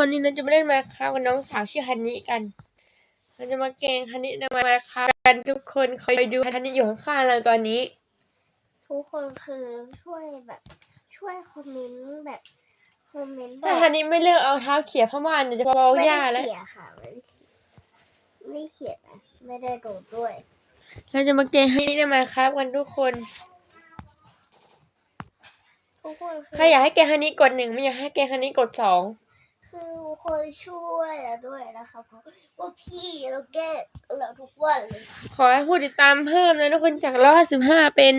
วันนี้เราจะมาเล่นมาคากับน้องสาวชื่อฮันนี่กัน เราจะมาแกล้งฮันนี่ในมาคากันทุกคนคอยดูฮันนี่อยู่ข้างๆเราตอนนี้ ทุกคนคือช่วยแบบช่วยคอมเมนต์แบบคอมเมนต์บอถ้ากฮันนี่ไม่เลิกเอาเท้าเขี่ยผ้าม่านเดี๋ยวจะเบาไม่หญ้าได้แล้วเขียนค่ะไม่ได้เขียนไม่เขียนนะไม่ได้โดดด้วย เราจะมาแกล้งฮันนี่ในมาคากันทุกคน ทุกคนคือใครอยากให้แกล้งฮันนี่กดหนึ่งไม่อยากให้แกล้งฮันนี่กดสอง คือทุกคนช่วยเราด้วยนะคะเพราะว่าพี่เราแก้เราทุกวันเลยขอให้ผู้ติดตามเพิ่มนะทุกคนจากร้อยห้าสิบห้าเป็น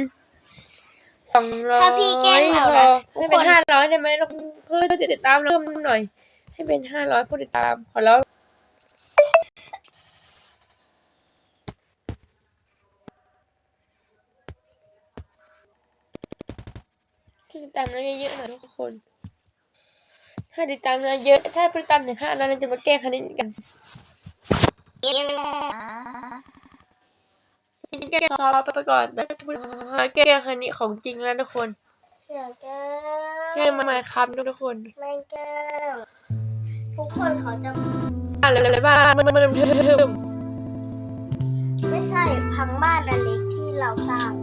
สองร้อยถ้าพี่แกล้งเรานะทุให้กคเป็นนห้าร้อยได้ไหมเราเพื่อติดตามเราเพิ่มหน่อย ให้เป็นห้าร้อยผู้ติดตามขอร้องผู้ติดตามเราเยอะๆหน่อยทุกคน ถ้าติดตามเราเยอะ ถ้าติดตามถึงห้าร้อยเราจะมาแก้คณิตกันแก้ซอฟไปก่อนแต่พูดแก้คณิตของจริงแล้วทุกคนแก้แก้มาใหม่ครับทุกคนไม่แก้ทุกคนเขาจะอะไรอะไรบ้างมันมันเทิมไม่ใช่พังบ้านอันเล็กที่เราสร้าง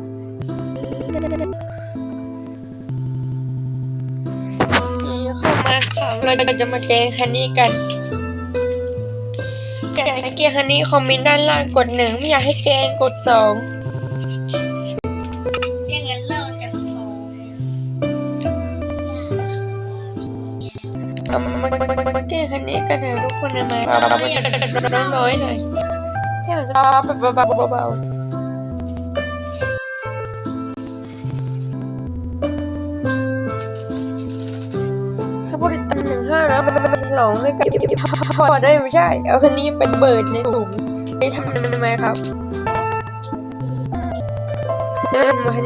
เราจะมาแก้คณิตกันอยากให้แก้คณิตคอมเมนต์ด้านล่างกดหนึ่งไม่อยากให้แก้กดสองอย่างนั้นเราจะขอมามามามาแก้คณิตกันเถอะทุกคนนะมาน้อยน้อยหน่อยแค่แบบเบาๆเบาามหนึ่งห้าแล้วมันเป็นหลงด้วยกันพอได้ไม่ใช่ เอาคันนี้เป็นเบิดในถุงไปทำทำไมครับเดินมาให้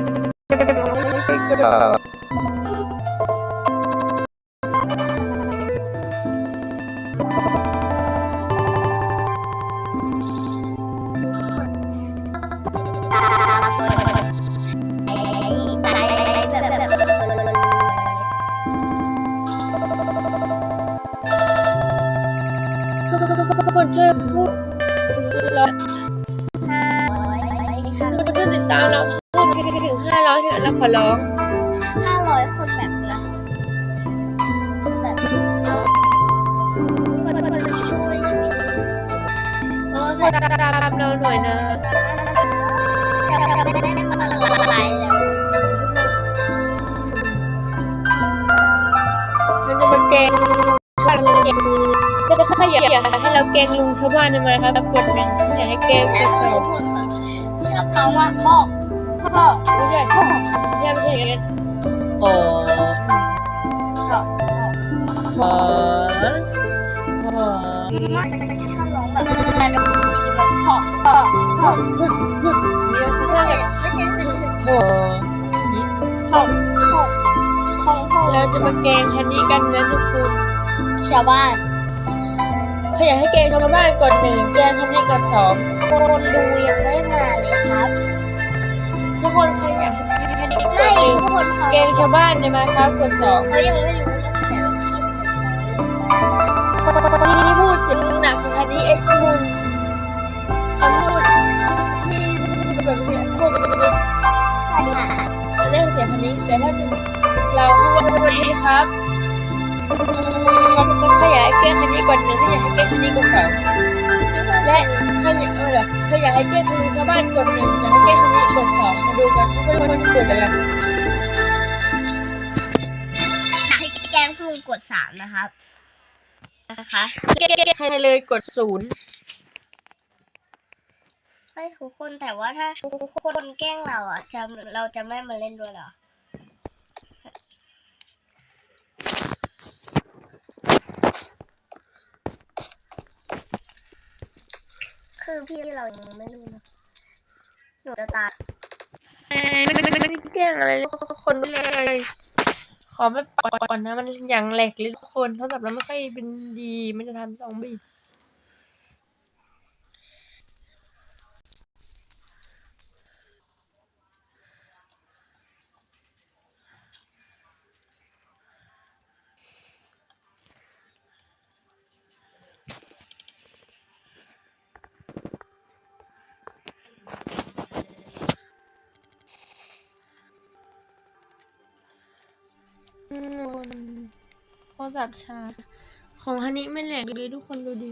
ก็ได้ต ช่วยพูดถึงร้อยห้าร้อยค่ะทุกคนช่วยติดตามเราพิ่มถึงห้าร้อยเถอะเราขอร้องห้าร้อยคนแบบนะแบบคนคนช่วยชีวิตโอ้ติดตามเราหน่อยนะจะไม่ได้มาละลายแล้วมันจะมาแกง แกงลุงชาวบ้านทำไมครับกดหนึ่งอยากให้แกงกดสองชอบน้องว่าพ่อพ่อไม่ใช่พ่อไม่ใช่ไม่ใช่อย่างนั้นอ๋อพ่อหอหอไม่ชอบน้องแบบแต่ดนตรีแบบพ่อพ่อพ่อฮึดฮึดเนี่อไม่ใช่ไม่ใช่สิพ่อพ่อพ่อพ่อพ่อเราจะมาแกงคันนี้กันนะทุกคนชาวบ้าน ถ้าอยากให้แกงชาวบ้านกดหนึ่งแกงคันนี้กดสองคนดูยังไม่มาเลยครับ ทุกคนใครอยากให้คันนี้กไม่ดหนึ่งทุกคนเขาแกงชาวบ้านเนี่ยมาครับกดสองเขายังไม่รู้เลยแต่ว่าคิดคนที่พูดเสียงหนักคือคันนี้เอ็กซ์มุนคำพูดที่แบบเนี้ยพูดกันเลยสวัสดีค่ะจะเรียกเสียงคันนี้แต่ถ้าเป็นเราพูดว่าสวัสดีครับ เขาเป็นคนขยายแก้คันนี้กดหนึ่งถ้าอยากให้แก้คันนี้กดสองและใครอยากเออเหรอใครอยากให้แก้คือชาวบ้านกดหนึ่งอยากให้แก้คันนี้กดสองมาดูกันว่าคนที่กดอะไรให้แกงพุ่งกดสามนะครับนะคะแก้ใครเลยกดศูนย์ไม่ทุกคนแต่ว่าถ้าทุกคนแกล้งเราอะจะเราจะไม่มาเล่นด้วยเหรอ ที่เรายังไม่รู้นะหนูจะตายไม่ไม่ไม่แกล้งอะไรทุกคนเลยขอไม่ปล่อยก่อนนะ มันอย่างแหลกเลยทุกคนเพราะแบบเราไม่ค่อยเป็นดี มันจะทำซอมบี้ นโทรศัพท์ชา ของฮันนี่ไม่แหลกเลยทุกคนดูดิ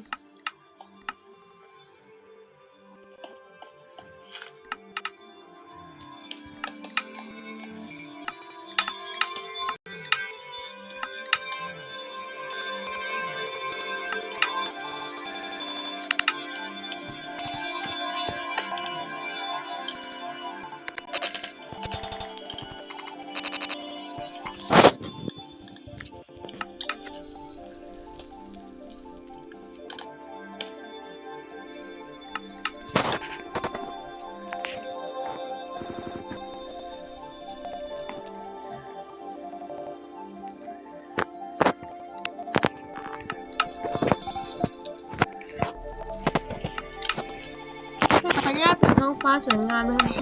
ฟ้าสวยงามนะคะ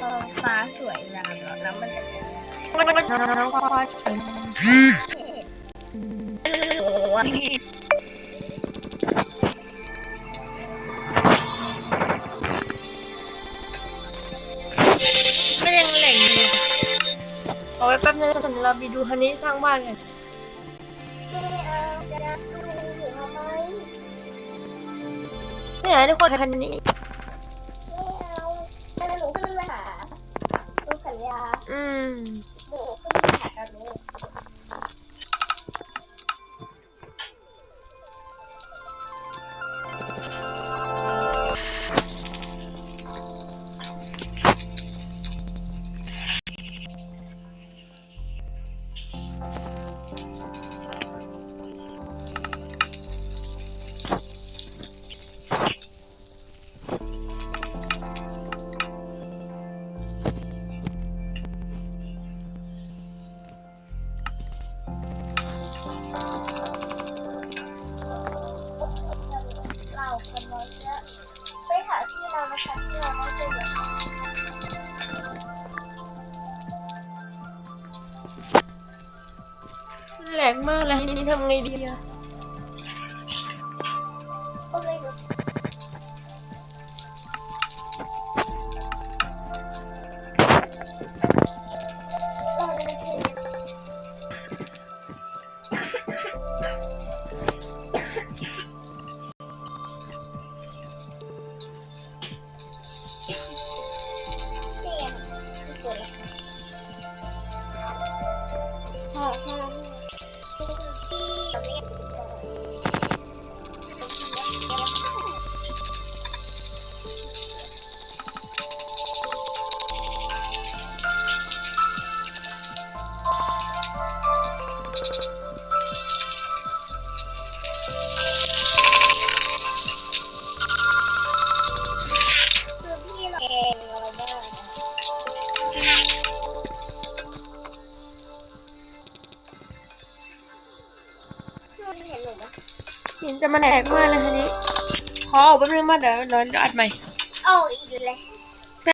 เออฟ้าสวยงามแล้วแล้วมันจะเป็นท้องฟ้าสวยงามก็ยังแหล่งอยู่เอาไว้แป๊บนึงก่อนเราไปดูฮันนี่สร้างบ้านกันไม่เอาจะดูอยู่ทำไมไม่อยากให้ทุกคนฮันนี่ อืมหนูขึ้นไปหากัน กมากเลยทีนี้ทำไงดีอะ จะมาแหลกมากเลยฮันนี่ขอออกแป๊บนึงมาเดี๋ยวเดี๋ยวอัดใหม่ เอาอีกแล้ว